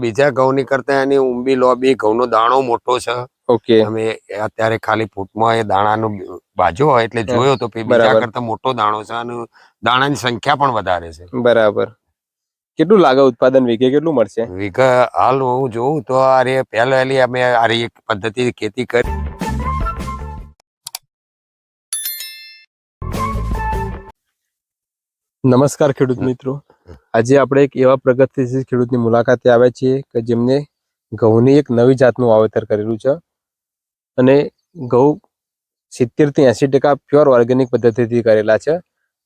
બીજા ઘઉંની કરતા એની ઊંબી લોબી ઘઉંનો દાણો મોટો છે. ઓકે. અમે અત્યારે ખાલી ફૂટમાં એ દાણાનો બાજુ હોય એટલે જોયો તો બીજા કરતા મોટો દાણો છે અને દાણાની સંખ્યા પણ વધારે છે. બરાબર. કેટલું લાગે ઉત્પાદન વીઘે કેટલું મળશે? વીઘા હાલ હું જોઉં તો આ રે પહેલેલી અમે આ એક પદ્ધતિ ખેતી કરી. નમસ્કાર ખેડૂત મિત્રો. આજે આપણે એક એવા પ્રગતિશીલ ખેડૂતની મુલાકાતે આવ્યા છીએ કે જેમને ઘઉંની એક નવી જાતનું વાવેતર કરેલું છે. અને ઘઉં સિત્તેરથી એંસી ટકા પ્યોર ઓર્ગેનિક પદ્ધતિથી કરેલા છે.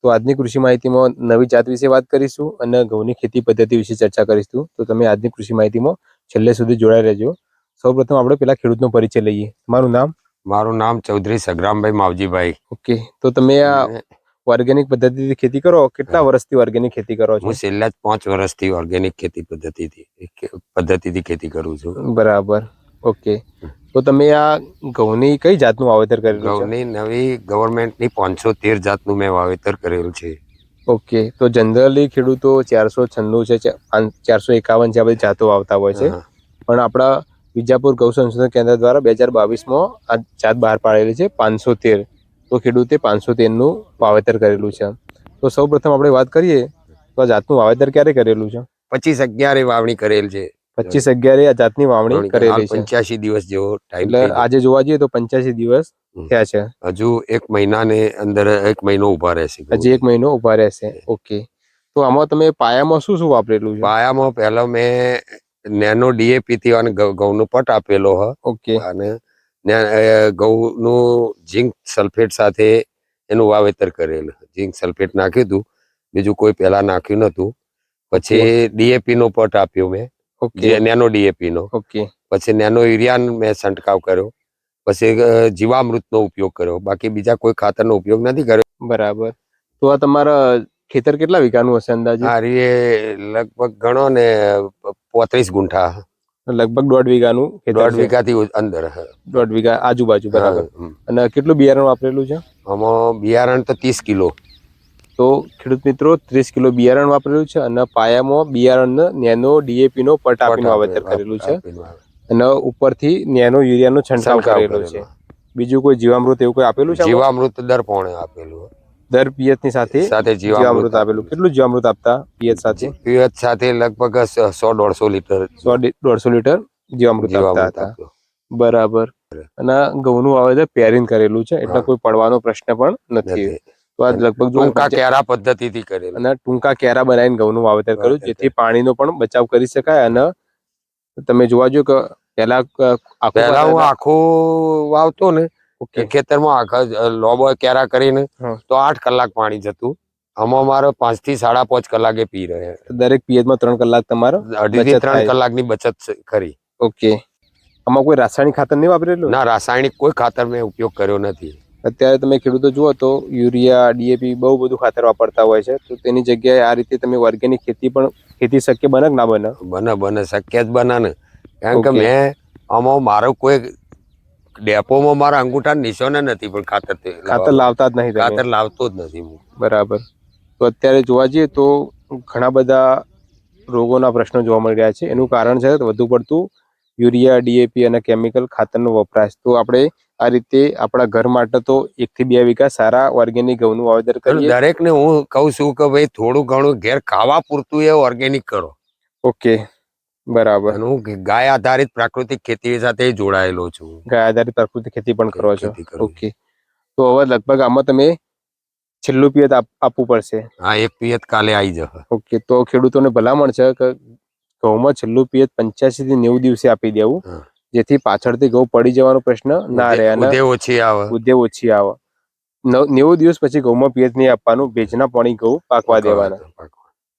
તો આજની કૃષિ માહિતીમાં નવી જાત વિશે વાત કરીશું અને ઘઉંની ખેતી પદ્ધતિ વિશે ચર્ચા કરીશું. તો તમે આજની કૃષિ માહિતીમાં છેલ્લે સુધી જોડાઈ રહેજો. સૌપ્રથમ આપણે પેલા ખેડૂતનો પરિચય લઈએ. તમારું નામ? મારું નામ ચૌધરી સગરામભાઈ માવજીભાઈ. ઓકે. તો તમે આ ઓર્ગેનિક પદ્ધતિથી ખેતી કરો? કેટલા વર્ષથી ઓર્ગેનિક ખેતી કરો છો? હું છેલ્લા પાંચ વર્ષથી ઓર્ગેનિક ખેતી પદ્ધતિથી પદ્ધતિથી ખેતી કરું છું. બરાબર. ઓકે. તો તમે આ ઘઉંની કઈ જાતનું વાવેતર કરેલું છે? ઘઉંની નવી ગવર્મેન્ટની પાંચસો તેર જાતનું મેં વાવેતર કરેલું છે. ઓકે. તો જનરલી ખેડૂતો ચારસો છન્નું છે ચારસો એકાવન છે આ બધી જાતો વાવતા હોય છે. પણ આપણા વિજાપુર ગૌ સંશોધન કેન્દ્ર દ્વારા બે હજાર બાવીસમાં આ જાત બહાર પાડેલી છે પાંચસો તેર. તો ખેડૂતે પાંચસો તેરનું વાવેતર કરેલું છે. તો સૌ પ્રથમ આપણે વાત કરીએ તો આ જાતનું વાવેતર ક્યારે કરેલું છે? પચીસ અગિયારે વાવણી કરેલ છે. પચીસ અગિયારે આ જાતની વાવણી કરેલી છે. પંચ્યાસી દિવસ જેવો ટાઈમ એટલે આજે જોવા જઈએ તો પંચ્યાસી દિવસ. થયા છે. હજુ એક મહિનાને અંદર એક મહિનો ઊભા રહેશે. હજી એક મહિનો ઊભા રહેશે. ઓકે. તો આમાં તમે પાયામાં શું શું વાપરેલું છે? પાયામાં પહેલા મેં નેનો ડીએપી થી અને ઘઉં ઘઉંનો પટ આપેલો હ. ઓકે. અને ને- ઘઉંનું ઝીંક સલ્ફેટ સાથે એનું વાવેતર કરેલ. ઝીંક સલ્ફેટ નાખ્યું હતું બીજું કોઈ પહેલા નાખ્યું નતું પછી ડીએપી નો પટ આપ્યો મેં. નેનો ડીએપી નો ઓકે. પછી નેનો યુરિયા મેં છંટકાવ કર્યો. પછી જીવામૃત નો ઉપયોગ કર્યો. બાકી બીજા કોઈ ખાતરનો ઉપયોગ નથી કર્યો. બરાબર. તો આ તમારા ખેતર કેટલા વીઘાનું હશે અંદાજે? આ લગભગ ગણો ને પોત્રીસ ગુંઠા. લગભગ દોઢ વીઘાનું દોઢ વીઘાથી અંદર દોઢ વીઘા આજુબાજુ બરાબર. અને કેટલું બિયારણ વાપરેલું છે? આમાં બિયારણ તો ત્રીસ કિલો. તો ખેડૂત મિત્રો ત્રીસ કિલો બિયારણ વાપરેલું છે અને પાયામાં બિયારણ નેનો ડીએપી નો પટ આપીને વાવેતર કરેલું છે. અને ઉપરથી નેનો યુરિયાનો છંટકાવ કરેલો છે. બીજું કોઈ જીવામૃત એવું કોઈ આપેલું છે? જીવામૃત દર પોણે આપેલું. દર પિયતની સાથે સાથે જીવામૃત આપેલું. કેટલું જીવામૃત આપતા પિયત સાથે? પિયત સાથે લગભગ સો દોઢસો લીટર સો દોઢસો લીટર જીવામૃત આપતા હતા. બરાબર. અને ઘઉંનું વાવેતર પેરિંગ કરેલું છે એટલે કોઈ પડવાનો પ્રશ્ન પણ નથી. તો આ લગભગ ટૂંકા કેરા પદ્ધતિથી કરેલું. અને ટૂંકા કેરા બનાવીને ઘઉંનું વાવેતર કર્યું જેથી પાણીનો પણ બચાવ કરી શકાય અને તમે જોવા જો કે પહેલા ક- પહેલા હું આખો વાવતો ને ઓકે. ખેતરમાં આખા લોબો કેરા કરીને તો આઠ કલાક પાણી જતું. આમાં મારો પાંચથી સાડા પાંચ કલાકે પી રહે. દરેક પિયતમાં ત્રણ કલાક તમારો અઢી થી ત્રણ. કલાકની બચત કરી ઓકે. આમાં કોઈ રાસાયણિક ખાતર નહીં વાપરેલું? ના રાસાયણિક કોઈ ખાતર મેં ઉપયોગ કર્યો નથી. અત્યારે તમે ખેડૂતો જુઓ તો યુરિયા ડીએપી બહુ બધું ખાતર વાપરતા હોય છે. તો તેની જગ્યાએ આ રીતે તમે ઓર્ગેનિક ખેતી પણ ખેતી શક્ય બને કે ના બને? બને બને શક્ય જ બને ને. કારણ કે મેં આમાં મારો કોઈ ડેપોમાં મારા અંગૂઠા નિશાને નથી પણ ખાતર ખાતર લાવતા જ નહીં ખાતર લાવતો જ નથી હું. બરાબર. તો અત્યારે જોવા જઈએ તો ઘણા બધા રોગોના પ્રશ્નો જોવા મળી રહ્યા છે. એનું કારણ છે વધુ પડતું યુરિયા ડીએપી અને કેમિકલ ખાતરનો વપરાશ. તો આપણે આ રીતે આપણા ઘર માટે તો એક થી બે વીઘા સારા ઓર્ગેનિક ઘઉંનું વાવેતર કરીએ. દરેકને હું કહું છું કે ભાઈ થોડું ઘણું ઘેર ખાવા પૂરતું એ ઓર્ગેનિક કરો. ઓકે. બરાબર. હું ગાય આધારિત પ્રાકૃતિક ખેતી સાથે જોડાયેલો છું. ગાય આધારિત પ્રાકૃતિક ખેતી પણ કરો છો. ઓકે. તો હવે લગભગ આમાં તમે છેલ્લું પિયત આપવું પડશે. હા એક પિયત કાલે આવી જશે. ઓકે તો ખેડૂતોને ભલામણ છે કે ઘઉંમાં છેલ્લું પિયત પંચ્યાસી થી નેવું દિવસે આપી દેવું જેથી પાછળથી ઘઉં પડી જવાનો પ્રશ્ન ના રહે અને ઓછી આવે. ઉદ્દેવ ઓછી આવે. નેવું દિવસ પછી ઘઉંમાં પિયત નહીં આપવાનું ભેજના પાણી ઘઉં પાકવા દેવાના.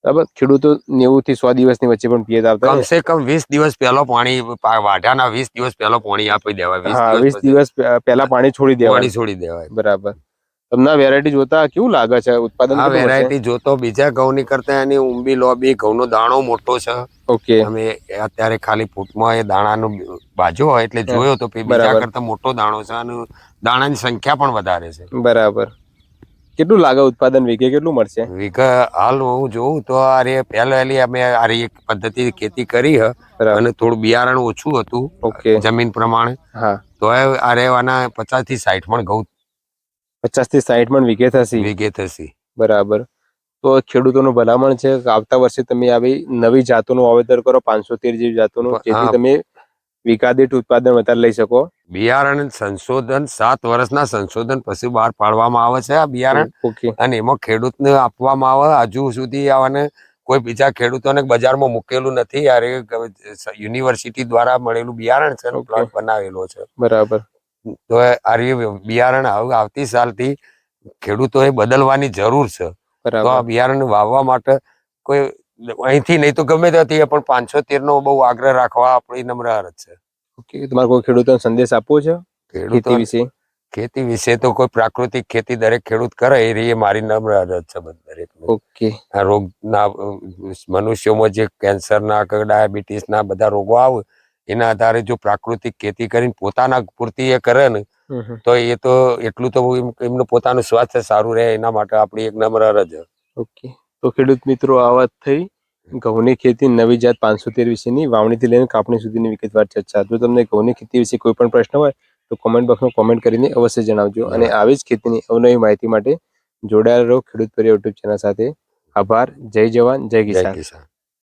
બરાબર? ખેડૂતો નેવું થી સો દિવસની વચ્ચે પણ પિયત આવતા. કમસે કમ વીસ દિવસ પહેલો પાણી વાઢા વાઢાના વીસ દિવસ પહેલો પાણી આપી દેવાય. હા વીસ દિવસ પહેલા પાણી છોડી પાણી છોડી દેવાય. બરાબર. તમને વેરાયટી જોતા કેવું લાગે છે? ઉત્પાદન આ વેરાયટી જોતો બીજા ઘઉંની કરતા એની ઊંબી લોબી ઘઉંનો દાણો મોટો છે. ઓકે. અમે અત્યારે ખાલી ફૂટમાં એ દાણાનો બાજુ હોય એટલે જોયો તો બીજા કરતા મોટો દાણો છે અને દાણાની સંખ્યા પણ વધારે છે. બરાબર. કેટલું લાગે ઉત્પાદન વીઘે? કેટલું મળશે? વીઘા હાલ હું જોઉં તો આ રે પહેલેલી અમે આ રે એક પદ્ધતિ ખેતી કરી હ. અને થોડું બિયારણ ઓછું હતું ઓકે. જમીન પ્રમાણે. હા. તો આ રહેવાના પચાસથી સાઠ પણ ઘઉં પચાસથી સાઠ મણ વીઘે થશે. વીઘે થશે. બરાબર. તો ખેડૂતોનું ભલામણ છે આવતા વર્ષે તમે આવી નવી જાતોનું વાવેતર કરો પાંચસો તેર જેવી જાતોનું. જેથી તમે વીઘા દીઠ ઉત્પાદન વધારે લઈ શકો. બિયારણ સંશોધન સાત વર્ષના સંશોધન પછી બહાર પાડવામાં આવે છે આ બિયારણ. અને એમાં ખેડૂતને આપવામાં આવે હજુ સુધી આવાને કોઈ બીજા ખેડૂતોને બજારમાં મૂકેલું નથી. યાર યુનિવર્સિટી દ્વારા મળેલું બિયારણ છે. પ્લોટ બનાવેલો છે. બરાબર. તો આ બિયારણ આવતી સાલથી ખેડૂતોએ બદલવાની જરૂર છે. તો આ બિયારણ વાવવા માટે કોઈ અહીંથી નહીં તો ગમે ત્યાંથી પણ પાંચસો તેર નો બહુ આગ્રહ રાખવા આપણી નમ્ર અરજ છે. ઓકે તમારે કોઈ ખેડૂતોને સંદેશ આપવો છે? ખેડૂતો વિશે? ખેતી વિશે તો કોઈ પ્રાકૃતિક ખેતી દરેક ખેડૂત કરે એ રહી મારી નમ્ર અરજ છે દરેક ઓકે. આ રોગના મનુષ્યોમાં જે કેન્સરના કે ડાયાબિટીસના બધા રોગો આવે એના આધારે જો પ્રાકૃતિક ખેતી કરીને પોતાના પૂરતી એ કરે ને. તો એ તો એટલું તો એમનું પોતાનું સ્વાસ્થ્ય સારું રહે એના માટે આપણી એક નમ્ર અરજ છે. ઓકે. તો ખેડૂત મિત્રો આ વાત થઈ. ઘઉંની ખેતી નવી જાત પાંચસો તેર વિશેની વાવણીથી લઈને કાપણી સુધીની વિગતવાર ચર્ચા. જો તમને ઘઉંની ખેતી વિશે કોઈ પણ પ્રશ્ન હોય, તો કોમેન્ટ બોક્સમાં કોમેન્ટ કરીને અવશ્ય જણાવજો. અને આવી જ ખેતીની અવનવી માહિતી માટે જોડાયેલા રહો ખેડૂત પરિવાર યુટ્યુબ ચેનલ સાથે. આભાર. જય જવાન. જય કિસાન.